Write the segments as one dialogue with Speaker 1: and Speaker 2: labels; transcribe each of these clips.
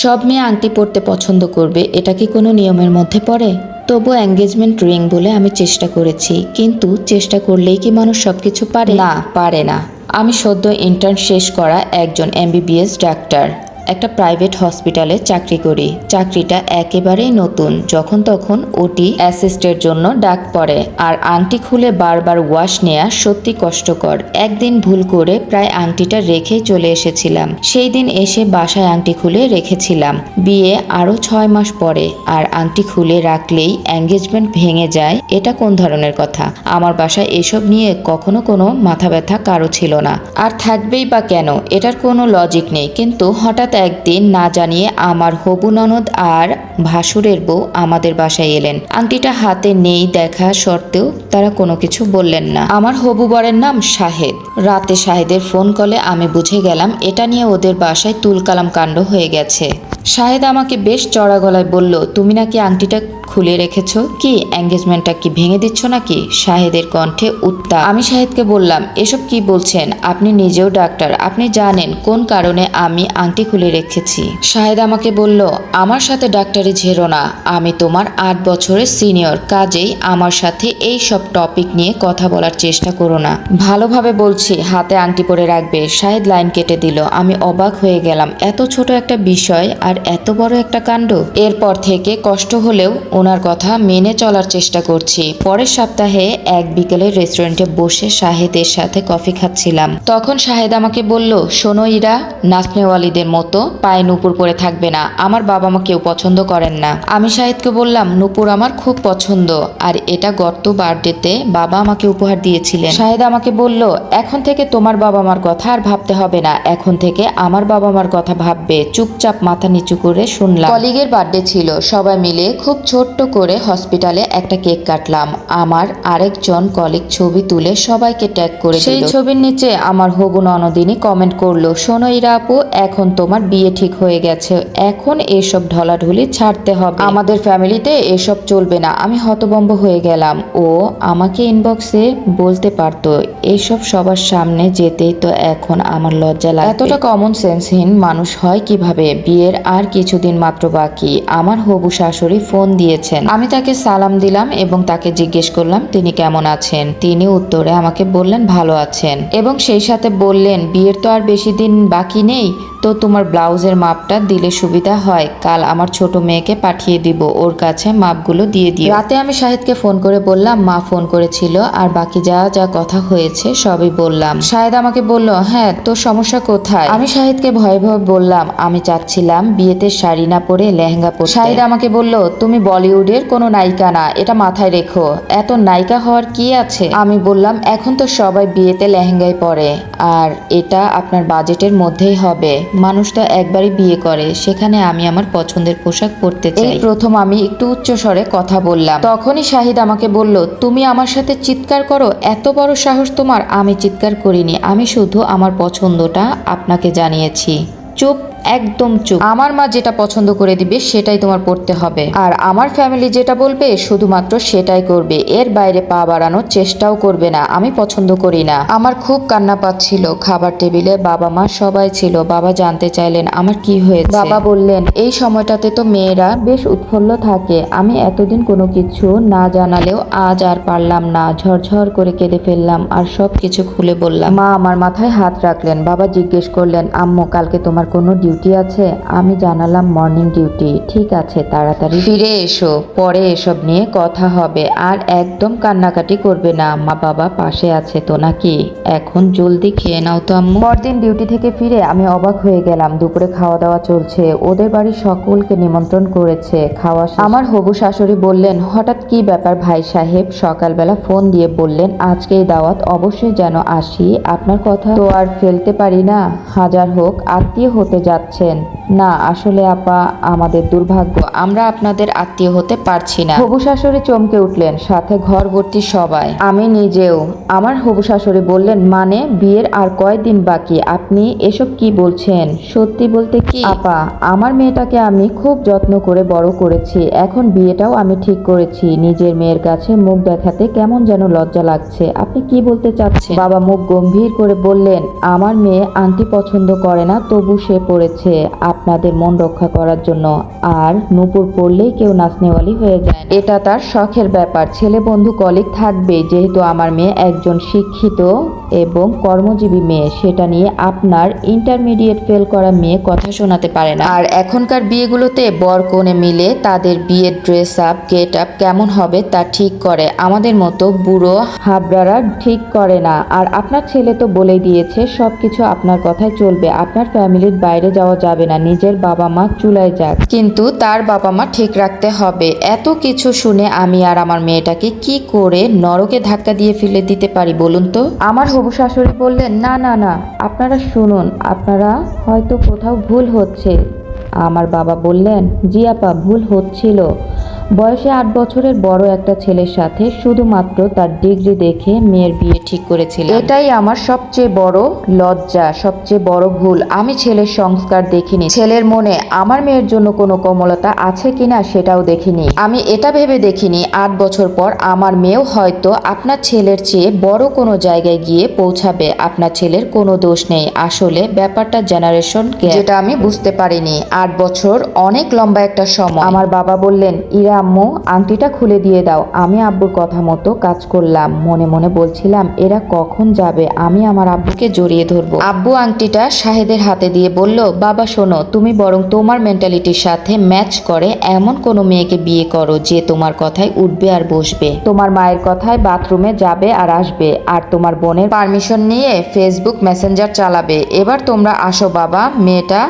Speaker 1: সব মেয়ে আংটি পরতে পছন্দ করবে, এটা কি কোনো নিয়মের মধ্যে পড়ে? তবু এঙ্গেজমেন্ট রিং বলে আমি চেষ্টা করেছি, কিন্তু চেষ্টা করলেই কি মানুষ সব কিছু পারে? না পারে না। আমি সদ্য ইন্টার্ন শেষ করা একজন এমবিবিএস ডাক্তার একটা প্রাইভেট হসপিটালে চাকরি করি। চাকরিটা একেবারেই নতুন। যখন তখন ওটি অ্যাসিস্টের জন্য ডাক পড়ে আর আংটি খুলে বারবার ওয়াশ নেওয়া সত্যি কষ্টকর। একদিন ভুল করে প্রায় আংটিটা রেখেই চলে এসেছিলাম। সেই দিন এসে বাসায় আংটি খুলে রেখেছিলাম। বিয়ে আরও ছয় মাস পরে আর আংটি খুলে রাখলেই এঙ্গেজমেন্ট ভেঙে যায়, এটা কোন ধরনের কথা? আমার বাসায় এসব নিয়ে কখনো কোনো মাথা ব্যথা কারও ছিল না। আর থাকবেই বা কেন? এটার কোনো লজিক নেই। কিন্তু হঠাৎ একদিন না জানিয়ে আমার হবু ননদ আর ভাসুরের বউ আমাদের বাসায় এলেন। আংটিটা হাতে নেই দেখা সত্ত্বেও তারা কোনো কিছু বললেন না। আমার হবু বরের নাম শাহেদ। রাতে শাহেদের ফোন কলে আমি বুঝে গেলাম, এটা নিয়ে ওদের বাসায় তুলকালাম কাণ্ড হয়ে গেছে। শাহেদ আমাকে বেশ চড়া গলায় বলল, তুমি নাকি আংটিটা খুলে রেখেছ? কি এঙ্গেজমেন্টটা কি ভেঙে দিচ্ছ নাকি? শাহেদের কণ্ঠে উত্তা আমি শাহেদকে বললাম, এসব কি বলছেন? আপনি নিজেও ডাক্তার। আপনি জানেন কোন কারণে আমি আংটি খুলে রেখেছি। শাহেদ আমাকে বলল, আমার সাথে ডাক্তারি ঝেরো না। আমি তোমার আট বছরের সিনিয়র। কাজেই আমার সাথে এই সব টপিক নিয়ে কথা বলার চেষ্টা করো না। ভালোভাবে বলছি, হাতে আংটি পরে রাখবে। শাহেদ লাইন কেটে দিল। আমি অবাক হয়ে গেলাম। এত ছোট একটা বিষয় আর এত বড় একটা কাণ্ড। এরপর থেকে কষ্ট হলেও ওনার কথা মেনে চলার চেষ্টা করছি। পরের সপ্তাহে এক বিকেলে রেস্টুরেন্টে বসে শাহেদের সাথে কফি খাচ্ছিলাম। তখন শাহেদ আমাকে বলল, শোনো ইরা নাসনেওয়ালিদের মতো পায়ে নুপুর পরে থাকবে না। আমার বাবা মা কেউ পছন্দ করেন না। আমি শাহেদকে বললাম নুপুর আমার খুব পছন্দ। আর এটা গত বার্থডেতে বাবা আমাকে উপহার দিয়েছিলেন। শাহেদ আমাকে বলল এখন থেকে তোমার বাবা মার কথা আর ভাবতে হবে না। এখন থেকে আমার বাবা মার কথা ভাববে। চুপচাপ মাথা নিচু করে শুনলাম। কলিগের বার্থডে ছিল। সবাই মিলে খুব ছোট্ট করে হসপিটালে একটা কেক কাটলাম। আমার আরেকজন কলিগ ছবি তুলে সবাইকে ট্যাগ করে সেই ছবির নিচে আমার হবু ননদিনী কমেন্ট করল শোনো ইরা আপু এখন তোমার বিয়ে ঠিক হয়ে গেছে। এখন এসব ঢলাঢুলি ছাড়তে হবে। আমাদের ফ্যামিলিতে এসব চলবে না। আমি হতবম্ব হয়ে গেলাম। ও আমাকে ইনবক্সে বলতে পারতো, এসব সবার সামনে যেতেই তো এখন আমার লজ্জা লাগে। এতটা কমন সেন্সহীন মানুষ হয় কীভাবে? বিয়ের আর কিছুদিন মাত্র বাকি। আমার হবু শাশুড়ি ফোন দিয়েছেন। আমি তাকে সালাম দিলাম এবং তাকে জিজ্ঞেস করলাম, তিনি কেমন আছেন? তিনি উত্তরে আমাকে বললেন, ভালো আছেন। এবং সেই সাথে বললেন, বিয়ের তো আর বেশি দিন বাকি নেই। তো তোমার ব্লাউজের মাপটা দিলে সুবিধা হয়। কাল আমার ছোট মেয়েকে পাঠিয়ে দিব, ওর কাছে মাপগুলো দিয়ে দিও। রাতে আমি শাহিদকে ফোন করে বললাম, মা ফোন করেছিল আর বাকি যা যা কথা হয়েছে সবই বললাম। শাহেদ আমাকে বলল হ্যাঁ তোর সমস্যা কোথায়? আমি শাহিদকে ভয়ে ভয়ে বললাম, আমি চাচ্ছিলাম বিয়েতে শাড়ি না পরে লেহেঙ্গা পরে শাহিদ আমাকে বলল, তুমি বলিউডের কোনো নায়িকা না, এটা মাথায় রেখো। এত নায়িকা হওয়ার কি আছে? আমি বললাম, এখন তো সবাই বিয়েতে লেহেঙ্গাই পরে, আর এটা আপনার বাজেটের মধ্যেই হবে। মানুষ তো একবারই বিয়ে করে সেখানে আমি আমার পছন্দের পোশাক পরতে চাই। প্রথম আমি একটু উচ্চ স্বরে কথা বললাম। তখনই শাহিদ আমাকে বলল তুমি আমার সাথে চিৎকার করো এত বড় সাহস তোমার আমি চিৎকার করিনি আমি শুধু আমার পছন্দটা আপনাকে জানিয়েছি। চুপ একদম চুপ। আমার মা যেটা পছন্দ করে দিবে, সেটাই তোমার পড়তে হবে। আর আমার ফ্যামিলি যেটা বলবে, শুধুমাত্র সেটাই করবে। এর বাইরে পা বাড়ানোর চেষ্টাও করবে না। আমি পছন্দ করি না। আমার খুব কান্না পাচ্ছিল। খাবার টেবিলে বাবা মা সবাই ছিল। বাবা জানতে চাইলেন, আমার কি হয়েছে? বাবা বললেন, এই সময়টাতে তো মেয়েরা বেশ উৎফুল্ল থাকে। আমি এতদিন কোনো কিছু না জানালেও আজ আর পারলাম না। ঝরঝর করে কেঁদে ফেললাম আর সব কিছু খুলে বললাম। মা আমার মাথায় হাত রাখলেন। বাবা জিজ্ঞেস করলেন, আম্মু, কালকে তোমার কোনো ডিউটি আছে, আমি জানালাম মর্নিং ডিউটি ঠিক আছে, তাড়াতাড়ি ফিরে এসো। পরে এসব নিয়ে কথা হবে। আর একদম কান্নাকাটি করবে না। মা বাবা পাশে আছে তো নাকি? এখন জলদি খেয়ে নাও তো আম্মু। পরদিন ডিউটি থেকে ফিরে আমি অবাক হয়ে গেলাম। দুপুরে খাওয়া দাওয়া চলছে। ওদের বাড়ির সকলকে নিমন্ত্রণ করেছে। খাওয়া আমার হবু শাশুড়ি বললেন, হঠাৎ কি ব্যাপার ভাই সাহেব? সকালবেলা ফোন দিয়ে বললেন আজকেই দাওয়াত অবশ্যই যেন আসি। আপনার কথা তো আর ফেলতে পারি না। হাজার হোক, আত্মীয় হতে যাচ্ছেন। না আসলে আপা আমাদের দুর্ভাগ্য আমরা আপনাদের আত্মীয় হতে পারছি না। হবু শাশুড়ি চমকে উঠলেন সাথে ঘর ভর্তি সবাই। আমি নিজেও। আমার হবু শাশুড়ি বললেন মানে বিয়ের আর কয়দিন বাকি? আপনি এসব কি বলছেন? সত্যি বলতে কি? আপা আমার মেয়েটাকে আমি খুব যত্ন করে বড় করেছি। এখন বিয়েটাও আমি ঠিক করেছি। নিজের মেয়ের কাছে মুখ দেখাতে কেমন যেন লজ্জা লাগছে। আপনি কি বলতে চাচ্ছেন? বাবা মুখ গম্ভীর করে বললেন আমার মেয়ে আংটি পছন্দ করে না তবু সে পড়েছে। করেছে আপনাদের মন রক্ষা করার জন্য। আর নূপুর পড়লেই কেউ নাচনেওয়ালি হয়ে যায় এটা তার শখের ব্যাপার। ছেলে বন্ধু কলিগ থাকবে, যেহেতু আমার মেয়ে একজন শিক্ষিত এবং কর্মজীবী মেয়ে, সেটা নিয়ে আপনার ইন্টারমিডিয়েট ফেল করা মেয়ে কথা শোনাতে পারে না। আর এখনকার বিয়েগুলোতে বর কনে মিলে তাদের বিয়ের ড্রেস আপ গেট আপ কেমন হবে তা ঠিক করে। আমাদের মতো বুড়ো হাবড়ারা ঠিক করে না। আর আপনার ছেলে তো বলেই দিয়েছে সব কিছু আপনার কথায় চলবে। আপনার ফ্যামিলির বাইরে যাওয়া যাবে না নিজের বাবা মা চুলায় যাক। কিন্তু তার বাবা মা ঠিক রাখতে হবে। এত কিছু শুনে আমি আর আমার মেয়েটাকে কি করে নরকে ধাক্কা দিয়ে ফেলে দিতে পারি বলুন তো? আমার হবু শাশুড়ি বললেন না না না আপনারা শুনুন আপনারা হয়তো কোথাও ভুল হচ্ছে। আমার বাবা বললেন জি আপা ভুল হচ্ছিল। বয়সে আট বছরের বড় একটা ছেলের সাথে শুধুমাত্র তার ডিগ্রি দেখে মেয়ের বিয়ে ঠিক করেছিল এটাই আমার সবচেয়ে বড় লজ্জা, সবচেয়ে বড় ভুল। আমি ছেলের সংস্কার দেখিনি। ছেলের মনে আমার মেয়ের জন্য কোনো কোমলতা আছে কিনা সেটাও দেখিনি। আমি এটা ভেবে দেখিনি আট বছর পর আমার মেয়েও হয়তো আপনার ছেলের চেয়ে বড় কোনো জায়গায় গিয়ে পৌঁছাবে। আপনার ছেলের কোনো দোষ নেই। আসলে ব্যাপারটা জেনারেশন যেটা আমি বুঝতে পারিনি। আট বছর অনেক লম্বা একটা সময়। আমার বাবা বললেন, ইরা আম্মু, আংটিটা খুলে দিয়ে দাও। আমি আব্বুর কথা মতো কাজ করলাম। মনে মনে বলছিলাম, এরা কখন যাবে? আমি আমার আব্বুকে জড়িয়ে ধরবো। আব্বু আংটিটা শাহেদের হাতে দিয়ে বলল, বাবা, শোনো, তুমি বরং তোমার মেন্টালিটির সাথে ম্যাচ করে। এমন কোনো মেয়েকে বিয়ে করো যে তোমার কথায় উঠবে আর বসবে। তোমার মায়ের কথায় বাথরুমে যাবে আর আসবে। আর তোমার বোনের পারমিশন নিয়ে ফেসবুক মেসেঞ্জার চালাবে। এবার তোমরা আসো বাবা, মেয়েটা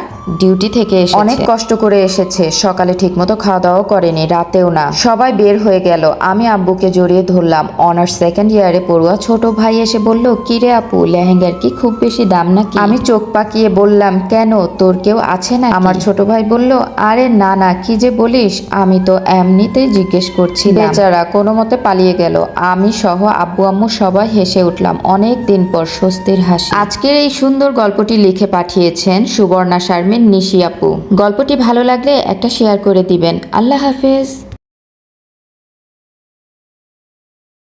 Speaker 1: ডিউটি থেকে এসে অনেক কষ্ট করে এসেছে। সকালে ঠিকমতো খাওয়া দাওয়া করেনি, রাতেও না। সবাই বের হয়ে গেল। আমি আব্বুকে জড়িয়ে ধরলাম। অনার্স সেকেন্ড ইয়ারে পড়ুয়া ছোট ভাই এসে বলল কিরে আপু, লেহেঙ্গার কি খুব বেশি দাম নাকি? আমি চোখ পাকিয়ে বললাম, কেন, তোর কেউ আছে না আমার ছোট ভাই বলল, আরে না না, কি যে বলিস, আমি তো এমনিতেই জিজ্ঞেস করছি বেচারা কোনো মতে পালিয়ে গেল। আমি সহ আব্বু আম্মু সবাই হেসে উঠলাম। অনেক দিন পর স্বস্তির হাসি। আজকের এই সুন্দর গল্পটি লিখে পাঠিয়েছেন সুবর্ণা শারমিন নিশি আপু। গল্পটি ভালো লাগলে একটা শেয়ার করে দিবেন। আল্লাহ হাফেজ।